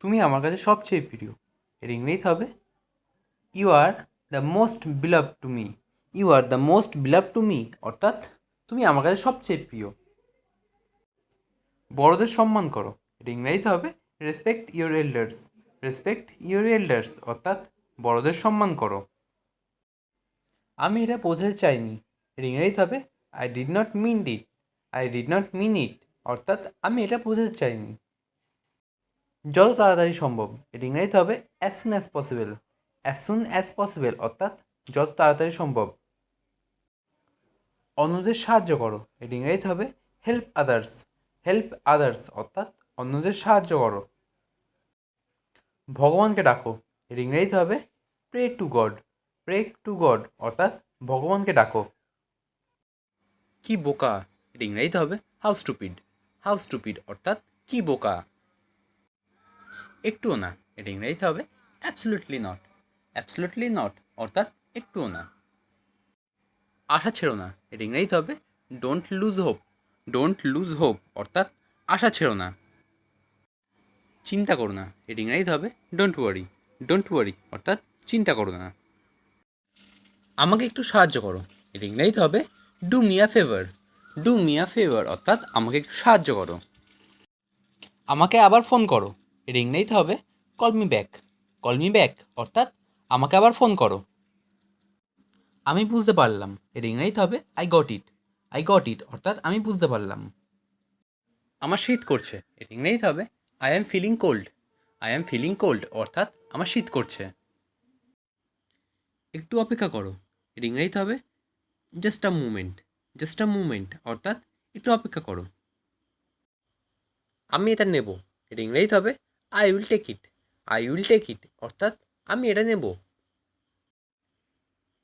তুমি আমার কাছে সবচেয়ে প্রিয়। এর ইংরেজি হবে you are the most beloved to me you are the most beloved to me অর্থাৎ তুমি আমার কাছে সবচেয়ে প্রিয়। বড়দের সম্মান করো। এটা ইংরেজিতে হবে respect your elders respect your elders অর্থাৎ বড়দের সম্মান করো। আমি এটা বোঝাতে চাইনি। এর ইংরেজিতে হবে I did not mean it I did not mean it অর্থাৎ আমি এটা বোঝাতে চাইনি। যত তাড়াতাড়ি সম্ভব এর ইংরেজিতে হবে as soon as possible as soon as possible অর্থাৎ যত তাড়াতাড়ি সম্ভব। অন্যদের সাহায্য করো এর ইংরেজিতে হবে হেল্প আদার্স হেল্প আদার্স অর্থাৎ অন্যদের সাহায্য করো। ভগবানকে ডাকো এর ইংরেজিতে হবে pray to God pray to God অর্থাৎ ভগবানকে ডাকো। কি বোকা এর ইংরেজিতে হবে হাউ স্টুপিড হাউ স্টুপিড অর্থাৎ কি বোকা। একটুও না। এর ইংরেজিতে হবে অ্যাবসলুটলি নট অ্যাবসলুটলি নট অর্থাৎ একটুও না। আশা ছেড়ো না। এর ইংরেজিতে হবে don't lose hope don't lose hope অর্থাৎ আশা ছেড়ো না। চিন্তা করো না। এর ইংরেজিতে হবে ডোন্ট ওয়ারি ডোন্ট ওয়ারি অর্থাৎ চিন্তা করো না। আমাকে একটু সাহায্য করো। এর ইংরেজিতে হবে do me a favour do me a favour অর্থাৎ আমাকে একটু সাহায্য করো। আমাকে আবার ফোন করো। এর ইংরেজিতে হবে call me back call me back অর্থাৎ আমাকে আবার ফোন করো। আমি বুঝতে পারলাম এর ইংরেজিতে হবে I got it I got it অর্থাৎ আমি বুঝতে পারলাম। আমার শীত করছে এর ইংরেজিতে হবে I am feeling cold I am feeling cold অর্থাৎ আমার শীত করছে। একটু অপেক্ষা করো এর ইংরেজিতে হবে just a moment just a moment অর্থাৎ একটু অপেক্ষা করো। আমি এটা নেব এর ইংরেজিতে হবে I will take it I will take it অর্থাৎ আমি এটা নেব।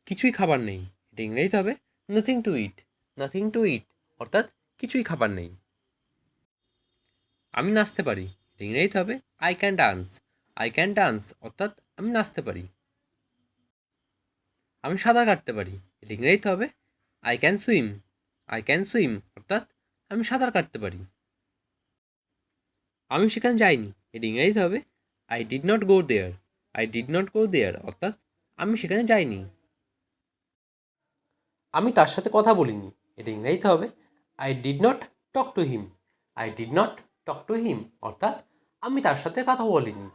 কিছুই খাবার নেই। এটা ইংরেজিতে হবে nothing to eat nothing to eat অর্থাৎ কিছুই খাবার নেই। আমি নাচতে পারি। এটা ইংরেজিতে হবে I can dance I can dance অর্থাৎ আমি নাচতে পারি। আমি সাঁতার কাটতে পারি। এটা ইংরেজিতে হবে I can swim I can swim অর্থাৎ আমি সাঁতার কাটতে পারি। আমি সেখানে যাইনি। এটা ইংরেজিতে হবে I did not go there I did not go there অর্থাৎ আমি সেখানে যাইনি। আমি তার সাথে কথা বলিনি। এটা ইংরেজিতে হবে I did not talk to him I did not talk to him অর্থাৎ আমি তার সাথে কথা বলিনি।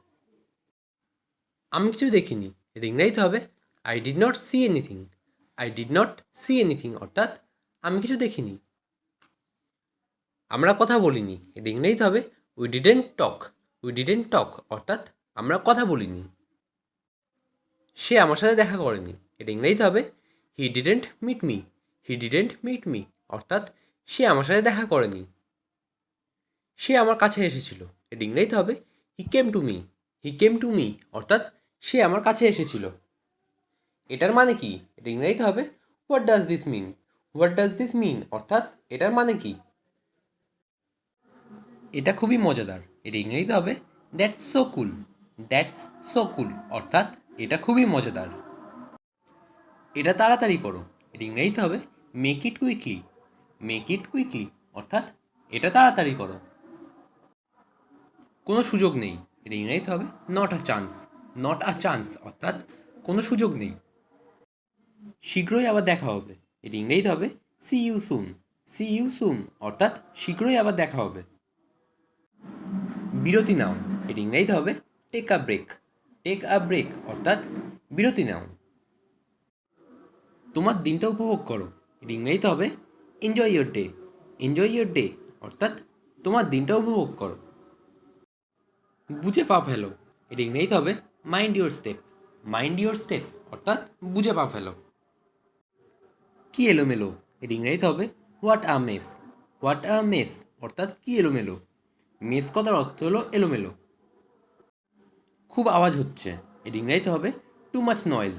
আমি কিছু দেখিনি। এটা ইংরেজিতে হবে I did not see anything I did not see anything অর্থাৎ আমি কিছু দেখিনি। আমরা কথা বলিনি। এটা ইংরেজিতে হবে we didn't talk we didn't talk অর্থাৎ আমরা কথা বলিনি। সে আমার সাথে দেখা করেনি। এটা ইংরেজিতে হবে he didn't meet me he didn't meet me অর্থাৎ সে আমার সাথে দেখা করেনি। সে আমার কাছে এসেছিল। এটা ইংরেজিতে হবে he came to me he came to me অর্থাৎ সে আমার কাছে এসেছিল। এটার মানে কি? এটা ইংরেজিতে হবে what does this mean what does this mean অর্থাৎ এটার মানে কি? এটা খুবই মজাদার। এটা ইংরেজিতে হবে that's so cool that's so cool অর্থাৎ এটা খুবই মজাদার। এটা তাড়াতাড়ি করো। এটা ইংরেজিতে হবে make it quickly make it quickly অর্থাৎ এটা তাড়াতাড়ি করো। কোনো সুযোগ নেই। এটা ইংরেজিতে হবে not a chance not a chance অর্থাৎ কোনো সুযোগ নেই। শীঘ্রই আবার দেখা হবে। এটা ইংরেজিতে হবে see you soon see you soon অর্থাৎ শীঘ্রই আবার দেখা হবে। বিরতি নাও। এর ইংরেজিতে হবে take a break take a break অর্থাৎ বিরতি নাও। তোমার দিনটা উপভোগ করো। এর ইংরেজিতে হবে enjoy your day enjoy your day অর্থাৎ তোমার দিনটা উপভোগ করো। বুঝে পা ফেলো। এর ইংরেজিতে হবে mind your step mind your step অর্থাৎ বুঝে পা ফেলো। কি এলোমেলো? এর ইংরেজিতে হবে what a mess what a mess অর্থাৎ কি এলোমেলো? মেস কথার অর্থ হলো এলোমেলো। খুব আওয়াজ হচ্ছে। এর ইংরেজিতে হবে too much noise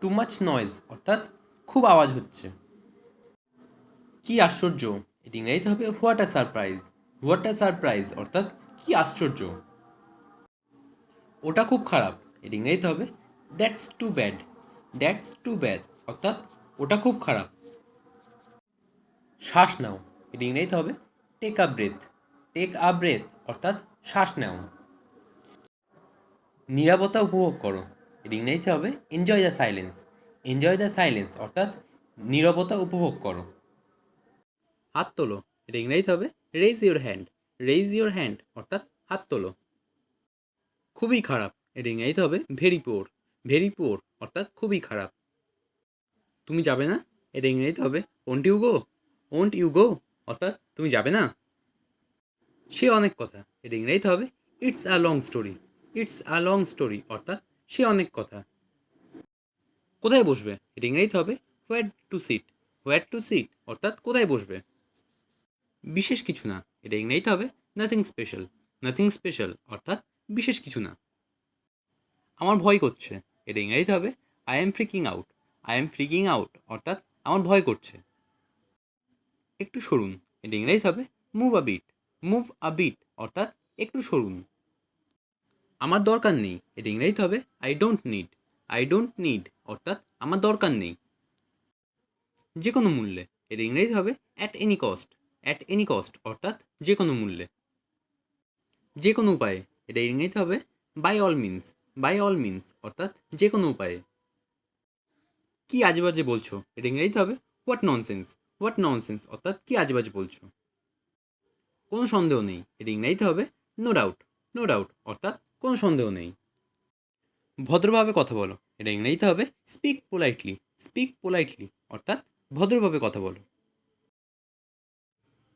too much noise অর্থাৎ খুব আওয়াজ হচ্ছে। কি আশ্চর্য। এর ইংরেজিতে হবে what a surprise what a surprise অর্থাৎ কি আশ্চর্য। ওটা খুব খারাপ। এর ইংরেজিতে হবে that's too bad that's too bad অর্থাৎ ওটা খুব খারাপ। শ্বাস নাও। এর ইংরেজিতে হবে take a breath take a breath, অর্থাৎ শ্বাস নাও নিরাপত্তা উপভোগ করো। এর হবে enjoy the silence enjoy the silence অর্থাৎ নীরবতা উপভোগ করো। হাত তোলো। ইংরেজিতে হবে raise your hand raise your hand অর্থাৎ হাত তোলো। খুবই খারাপ। ইংরেজিতে হবে ভেরি পোর ভেরি পোর অর্থাৎ খুবই খারাপ। তুমি যাবে না? এর ইংরেজিতে হবে won't you go won't you go অর্থাৎ তুমি যাবে না? সে অনেক কথা। এর ইংরেজিতে হবে it's a long story it's a long story অর্থাৎ সে অনেক কথা। কোথায় বসবে? এর ইংরেজিতে হবে where to sit where to sit অর্থাৎ কোথায় বসবে? বিশেষ কিছু না। এটা ইংরেজিতে হবে নাথিং স্পেশাল নাথিং স্পেশাল অর্থাৎ বিশেষ কিছু না। আমার ভয় করছে। এটা ইংরেজিতে হবে I am freaking out I am freaking out অর্থাৎ আমার ভয় করছে। একটু সরুন। এটা ইংরেজিতে হবে move a bit move a bit অর্থাৎ একটু সরুন। আমার দরকার নেই, এটা ইংরেজিতে হবে I don't need I don't need অর্থাৎ আমার দরকার নেই। যে কোনো মূল্যে এর ইংরেজি হবে at any cost at any cost অর্থাৎ যে কোনো মূল্যে। যে কোনো উপায়ে, এটা ইংরেজি হবে by all means by all means অর্থাৎ যে কোনো উপায়ে। কি আজেবাজে বলছো? এটা ইংরেজিতে হবে হোয়াট ননসেন্স হোয়াট ননসেন্স অর্থাৎ কি আজেবাজে বলছো? কোনো সন্দেহ নেই। এটা ইংরেজিতে হবে নো ডাউট নো ডাউট অর্থাৎ কোনো সন্দেহ নেই। ভদ্রভাবে কথা বলো। এটা ইংরেজিতে হবে স্পিক পোলাইটলি স্পিক পোলাইটলি অর্থাৎ ভদ্রভাবে কথা বলো।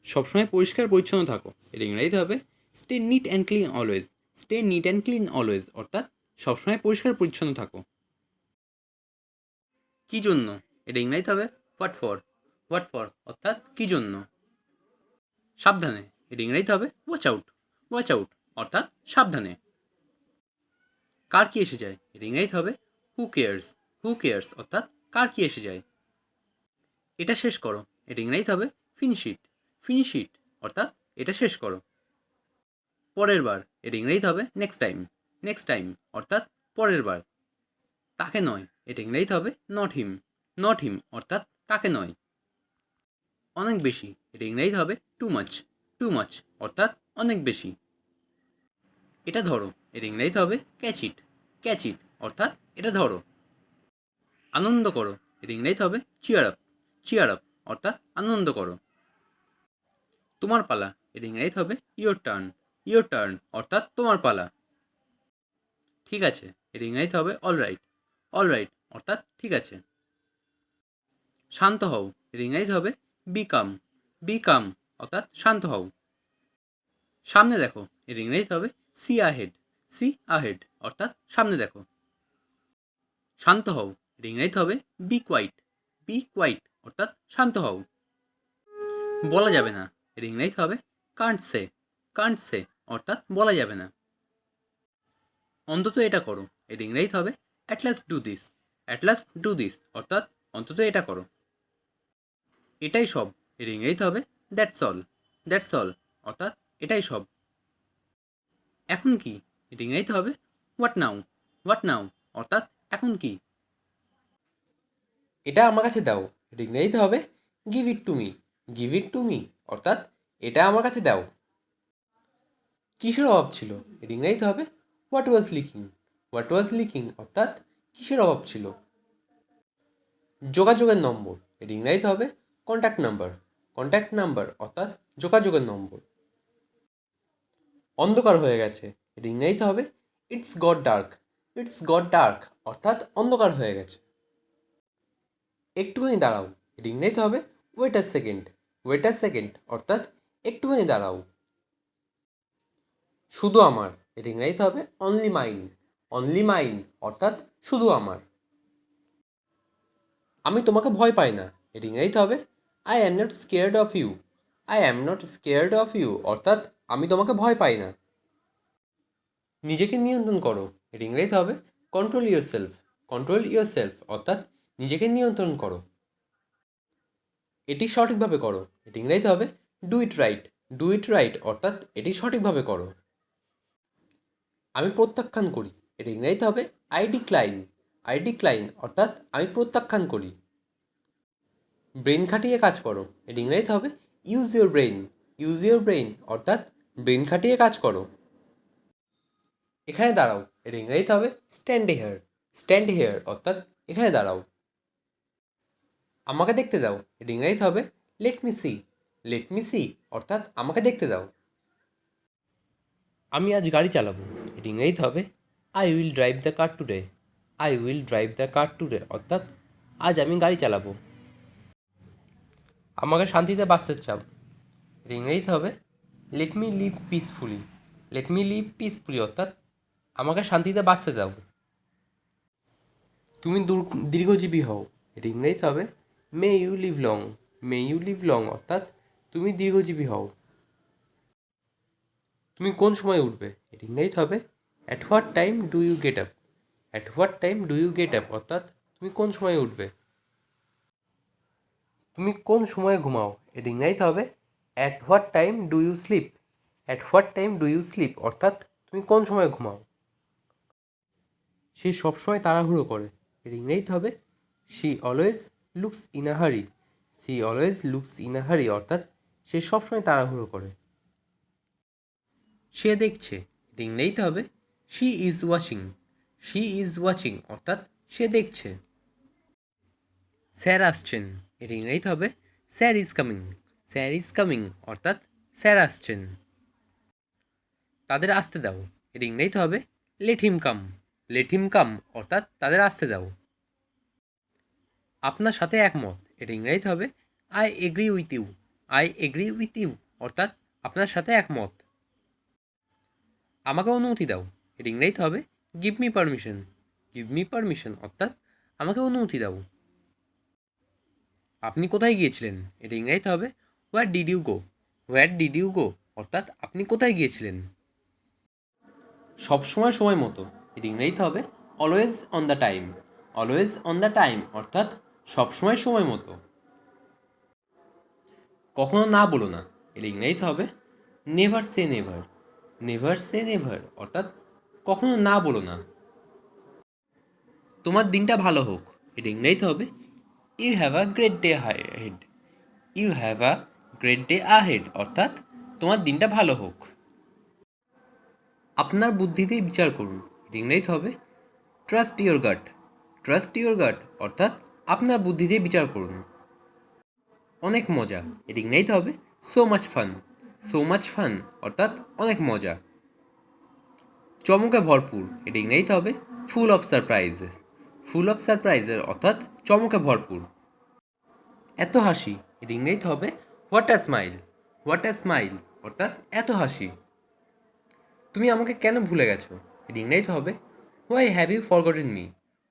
সবসময় পরিষ্কার পরিচ্ছন্ন থাকো। এটা ইংরেজিতে হবে stay neat and clean always stay neat and clean always অর্থাৎ সবসময় পরিষ্কার পরিচ্ছন্ন থাকো। কি জন্য? এটা ইংরেজিতে হবে হোয়াট ফর হোয়াট ফর অর্থাৎ কি জন্য? সাবধানে। এটা ইংরেজিতে হবে ওয়াচ আউট ওয়াচ আউট অর্থাৎ সাবধানে। কার কি এসে যায়? এটা ইংরেজিতে হবে হু কেয়ার্স হু কেয়ার্স অর্থাৎ কার কি এসে যায়? এটা শেষ করো। এটা ইংরেজিতে হবে ফিনিশ ইট ফিনিশ ইট অর্থাৎ এটা শেষ করো। পরের বার এটা ইংরেজিতে হবে নেক্সট টাইম নেক্সট টাইম অর্থাৎ পরের বার। তাকে নয় এটা ইংরেজিতে হবে নট হিম নট হিম অর্থাৎ তাকে নয়। অনেক বেশি এটা ইংরেজিতে হবে টু মাচ টু মাচ অর্থাৎ অনেক বেশি। এটা ধরো, এর ইংরেজিতে হবে ক্যাচ ইট ক্যাচ ইট অর্থাৎ এটা ধরো। আনন্দ করো, এর ইংরেজিতে হবে চিয়ার আপ চিয়ার আপ অর্থাৎ আনন্দ করো। তোমার পালা, এর ইংরেজিতে হবে ইয়োর টার্ন ইয়োর টার্ন অর্থাৎ তোমার পালা। ঠিক আছে, এর ইংরেজিতে হবে অল রাইট অল রাইট অর্থাৎ ঠিক আছে। শান্ত হও, এর ইংরেজিতে হবে বি কাম বি কাম অর্থাৎ শান্ত হও। সামনে দেখো, এর ইংরেজিতে হবে সি আহেড সি আহেড অর্থাৎ সামনে দেখো। শান্ত হও, এর ইংরেজিতে হবে বি কোয়াইট বি কোয়াইট অর্থাৎ শান্ত হও। বলা যাবে না, এর ইংরেজিতে হবে কান্ট সে কান্ট সে অর্থাৎ বলা যাবে না। অন্তত এটা করো, এর ইংরেজিতে হবে at last do this at last do this অর্থাৎ অন্তত এটা করো। এটাই সব, এর ইংরেজিতে হবে দ্যাটস অল দ্যাটস অল, অর্থাৎ এটাই সব। এখন কি? এর ইংরেজিতে হবে। হোয়াট নাও হোয়াট নাও অর্থাৎ এখন কি? এটা আমার কাছে দাও। এর ইংরেজিতে হবে। Give it to me give it to me অর্থাৎ এটা আমার কাছে দাও। কিসের অভাব ছিল? এর ইংরেজিতে হবে। What was lacking what was lacking অর্থাৎ কিসের অভাব ছিল? যোগাযোগের নম্বর। এর ইংরেজিতে হবে। কন্ট্যাক্ট নাম্বার কন্ট্যাক্ট নাম্বার, অর্থাৎ যোগাযোগের নম্বর। অন্ধকার হয়ে গেছে। এর ইংরেজিতে হবে। It's got dark it's got dark অর্থাৎ অন্ধকার হয়ে গেছে। একটুখানি দাঁড়াও। এর ইংরেজিতে হবে। Wait a second wait a second অর্থাৎ একটুখানি দাঁড়াও। শুধু আমার। এর ইংরেজিতে হবে। অনলি মাইন অনলি মাইন অর্থাৎ শুধু আমার। আমি তোমাকে ভয় পাই না। এর ইংরেজিতে হবে। I am not scared of you I am not scared of you অর্থাৎ, আমি তোমাকে ভয় পাই না। নিজেকে নিয়ন্ত্রণ করো। ইংরেজিতে হবে control your self control your self অর্থাৎ নিজেকে নিয়ন্ত্রণ করো। এটি সঠিকভাবে করো। এটি ইংরেজিতে হবে do it right do it right অর্থাৎ এটি সঠিকভাবে করো। আমি প্রত্যাখ্যান করি। এটি ইংরেজিতে হবে আই ডিক্লাইন আই ডিক্লাইন অর্থাৎ আমি প্রত্যাখ্যান করি। ব্রেন খাটিয়ে কাজ করো। এটি ইংরেজিতে হবে use your brain use your brain অর্থাৎ ব্রেন খাটিয়ে কাজ করো। এখানে দাঁড়াও এটা ইংরেজিতে হবে স্ট্যান্ড হেয়ার স্ট্যান্ড হেয়ার অর্থাৎ এখানে দাঁড়াও। আমাকে দেখতে দাও এটা ইংরেজিতে হবে let me see let me see অর্থাৎ আমাকে দেখতে দাও। আমি আজ গাড়ি চালাবো এটা ইংরেজিতে হবে I will drive the car today I will drive the car today অর্থাৎ আজ আমি গাড়ি চালাবো। আমাকে শান্তিতে বাঁচতে চাও। এটা ইংরেজিতে হবে। Let me live peacefully let me live peacefully অর্থাৎ আমাকে শান্তিতে বাঁচতে দাও। তুমি দূর- দীর্ঘজীবী হও। এটা হবে। May you live long may you live long অর্থাৎ তুমি দীর্ঘজীবী হও। তুমি কোন সময় উঠবে? এটা হবে। At what time do you get up at what time do you get up অর্থাৎ তুমি কোন সময় উঠবে? তুমি কোন সময়ে ঘুমাও? এটা ইংরাজিতে হবে at what time do you sleep at what time do you sleep অর্থাৎ তুমি কোন সময় ঘুমাও? সে সবসময় তাড়াহুড়ো করে। এটা ইংরেজিতে হবে she always looks in a hurry she always looks in a hurry অর্থাৎ সে সবসময় তাড়াহুড়ো করে। সে দেখছে, এটা ইংরেজিতে হবে she is watching she is watching অর্থাৎ সে দেখছে। স্যার আসছেন। এটা ইংরেজিতে হবে sir is coming sir is coming অর্থাৎ স্যার আসছেন। তাদের আসতে দাও। এটা ইংরেজিতে হবে লেট হিম কাম লেট হিম কাম অর্থাৎ তাদের আসতে দাও। আপনার সাথে একমত। এটা ইংরেজিতে হবে I agree with you I agree with you অর্থাৎ আপনার সাথে একমত। আমাকে অনুমতি দাও। এটা ইংরেজিতে হবে give me permission give me permission অর্থাৎ আমাকে অনুমতি দাও। আপনি কোথায় গিয়েছিলেন? এটা ইংরেজিতে হবে। Where did you go where did you go অর্থাৎ আপনি কোথায় গিয়েছিলেন? সবসময় সময় মতো। এটা ইংরেজিতে হবে। Always on the time always on the time অর্থাৎ সবসময় সময় মতো। কখনো না বলো না। এটা ইংরেজিতে হবে। Never say never never say never অর্থাৎ কখনো না বলো না। তোমার দিনটা ভালো হোক। এটা ইংরেজিতে হবে। You have a great day head you have a great day ahead অর্থাৎ তোমার দিনটা ভালো হোক। আপনার বুদ্ধিতেই বিচার করুন। ইংরেজিতে হবে। Trust your gut trust your gut অর্থাৎ আপনার বুদ্ধিতে বিচার করুন। অনেক মজা। এটা হবে। So much fun so much fun অর্থাৎ অনেক মজা। চমকে ভরপুর। এটা ইংরেজিতে হবে। Full of surprises full of সারপ্রাইজের অর্থাৎ চমকে ভরপুর। এত হাসি। এটা ইংরেজিতে হবে what a smile what a smile অর্থাৎ এত হাসি। তুমি আমাকে কেন ভুলে গেছো? এটা ইংরেজিতে হবে why have you forgotten me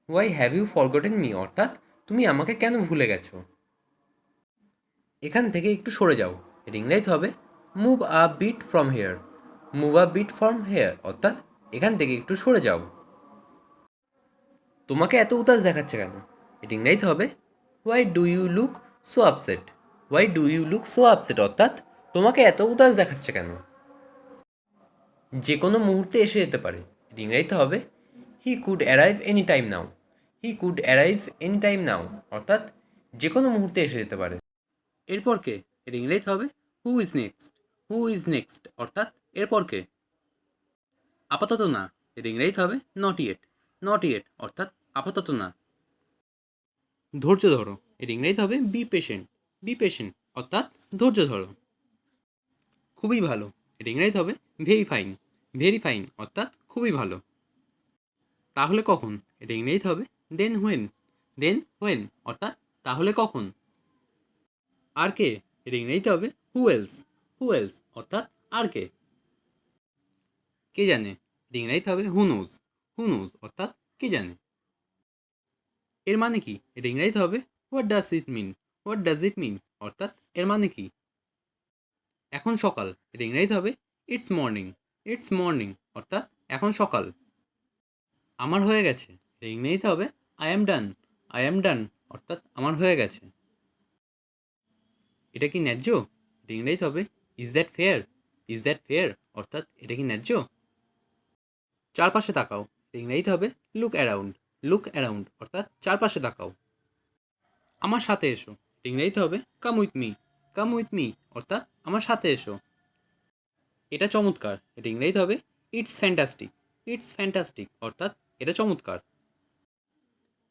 why have you forgotten me অর্থাৎ তুমি আমাকে কেন ভুলে গেছো? এখান থেকে একটু সরে যাও। এটা ইংরেজিতে হবে move a bit from here move a bit from here অর্থাৎ এখান থেকে একটু সরে যাও। তোমাকে এত উদাস দেখাচ্ছে কেন? এটা ইংরেজিতে হবে why do you look so upset why do you look so upset অর্থাৎ তোমাকে এত উদাস দেখাচ্ছে কেন? যে কোনো মুহূর্তে এসে যেতে পারে। ইংরেজিতে হবে। He could arrive any time now he could arrive any time now অর্থাৎ যে কোনো মুহূর্তে এসে যেতে পারে। এরপর কে? এর ইংরেজিতে হবে। Who is next who is next অর্থাৎ এরপর কে? আপাতত না। এর ইংরেজিতে হবে। নট ইয়েট নট ইয়েট অর্থাৎ আপাতত না। ধৈর্য ধরো। এর ইংরেজিতে হবে বি পেশেন্ট বি পেশেন্ট অর্থাৎ ধৈর্য ধরো। খুবই ভালো। এর ইংরেজিতে হবে ভেরি ফাইন ভেরি ফাইন অর্থাৎ খুবই ভালো। তাহলে কখন? এটা ইংরেজিতে হবে দেন হোয়েন দেন হোয়েন অর্থাৎ তাহলে কখন? আর কে? এটা ইংরেজিতে হবে হু এলস হু এলস অর্থাৎ আর কে? কে জানে? এটা ইংরেজিতে হবে হু নোজ অর্থাৎ কে জানে? এর মানে কি? এটা ইংরেজিতে হবে what does it mean what does it mean অর্থাৎ এর মানে কি? এখন সকাল। এটা ইংরেজিতে হবে ইটস মর্নিং ইটস মর্নিং অর্থাৎ এখন সকাল। আমার হয়ে গেছে। এটা ইংরেজিতে হবে I am done I am ডান অর্থাৎ আমার হয়ে গেছে। এটা কি ন্যায্য? এটা ইংরেজিতে হবে is that fair is that fair অর্থাৎ এটা কি ন্যায্য? চারপাশে তাকাও। ইংরেজিতে হবে লুক অ্যারাউন্ড লুক অ্যারাউন্ড অর্থাৎ চারপাশে তাকাও। আমার সাথে এসো। ইংরেজিতে হবে? Come with me come with me অর্থাৎ আমার সাথে এসো। এটা চমৎকার। এটা ইংরেজিতে হবে? ইটস ফ্যান্টাস্টিক ইটস ফ্যান্টাস্টিক অর্থাৎ এটা চমৎকার।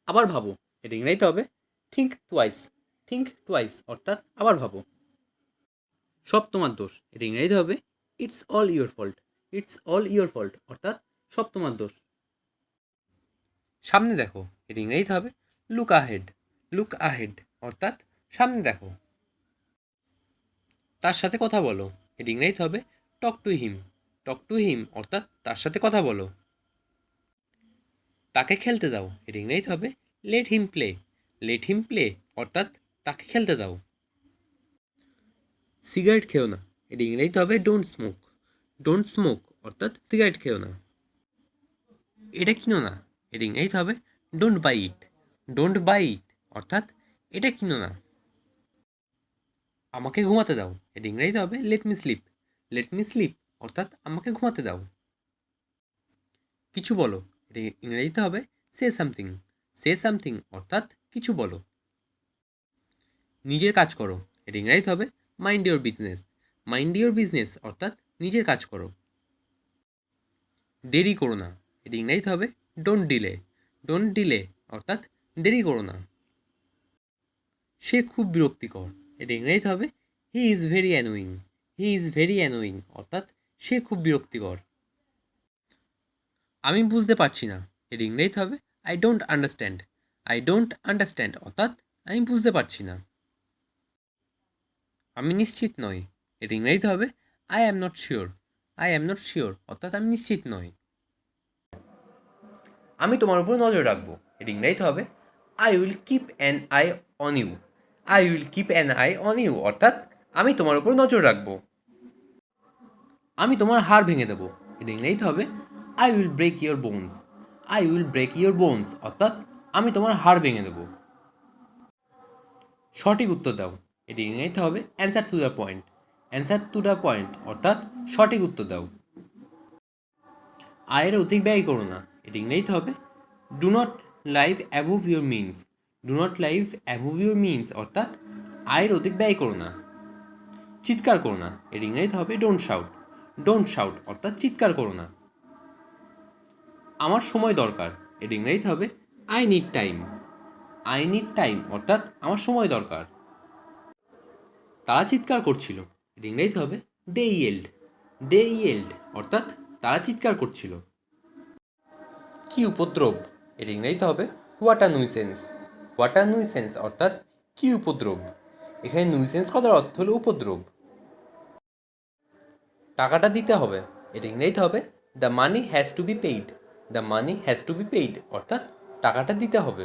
আবার ভাবো। এটা ইংরেজিতে হবে? থিঙ্ক টুয়াইস থিঙ্ক টুয়াইস অর্থাৎ আবার ভাবো। সব তোমার দোষ। এটা ইংরেজিতে হবে? It's all your fault it's all your fault অর্থাৎ সব তোমার দোষ। সামনে দেখো। এটা ইংরেজিতে হবে? লুক আহেড লুক আহেড অর্থাৎ সামনে দেখো। তার সাথে কথা বলো। এটা ইংরেজিতে হবে টক to him talk to him অর্থাৎ তার সাথে কথা বলো। তাকে খেলতে দাও। এটা ইংরেজিতে হবে let him play let him play অর্থাৎ তাকে খেলতে দাও। সিগারেট খেও না। এটা ইংরেজিতে হবে ডোন্ট স্মোক ডোন্ট স্মোক অর্থাৎ সিগারেট খেও না। এটা কিনো না। এটা ইংরেজিতে হবে don't buy it don't buy it অর্থাৎ এটা কিনো না। আমাকে ঘুমাতে দাও। এটা ইংরেজিতে হবে let me sleep let me sleep অর্থাৎ আমাকে ঘুমাতে দাও। কিছু বলো। এটা ইংরেজিতে হবে সে সামথিং সে সামথিং অর্থাৎ কিছু বলো। নিজের কাজ করো। এটা ইংরেজিতে হবে mind your business mind your business অর্থাৎ নিজের কাজ করো। দেরি করো না। এটা ইংরেজিতে হবে ডোন্ট ডিলে ডোন্ট ডিলে অর্থাৎ দেরি করো না। সে খুব বিরক্তিকর। এটা ইংরেজিতে হবে he is very annoying he is very annoying অর্থাৎ সে খুব বিরক্তিকর। আমি বুঝতে পারছি না এর ইংরেজিতে হবে I don't understand I don't understand অর্থাৎ আমি বুঝতে পারছি না। আমি নিশ্চিত নই এর ইংরেজিতে হবে I am not sure I am not sure অর্থাৎ আমি নিশ্চিত নই। আমি তোমার উপর নজর রাখব এর ইংরেজিতে হবে I will keep an eye on you I will keep an eye on you অর্থাৎ আমি তোমার উপর নজর রাখব। আমি তোমার হাড় ভেঙে দেবো। এটা ইংরেজিতে হবে I will break your bones I will break your bones অর্থাৎ আমি তোমার হাড় ভেঙে দেবো। সঠিক উত্তর দাও। এটি ইংরেজিতে হবে answer to the point answer to the point অর্থাৎ সঠিক উত্তর দাও। আয়ের অধিক ব্যয় করো না। এটি ইংরেজিতে হবে do not live above your means do not live above your means অর্থাৎ আয়ের অধিক ব্যয় করো না। চিৎকার করো না। এর ইংরেজিতে হবে ডোন্ট শাউট ডোন্ট শাউট অর্থাৎ চিৎকার করো না। আমার সময় দরকার। এর ইংরেজিতে হবে I need time I need time অর্থাৎ আমার সময় দরকার। তারা চিৎকার করছিল। এর ইংরেজিতে হবে দে ইয়েল্ড দে ইয়েল্ড অর্থাৎ তারা চিৎকার করছিল। কি উপদ্রব? এর ইংরেজিতে হবে what a nuisance what a nuisance অর্থাৎ কি উপদ্রব? এখানে নুইসেন্স কথার অর্থ হলো উপদ্রব। টাকাটা দিতে হবে, এটা ইংরেজিতে হবে। The money has to be paid the money has to be paid অর্থাৎ টাকাটা দিতে হবে।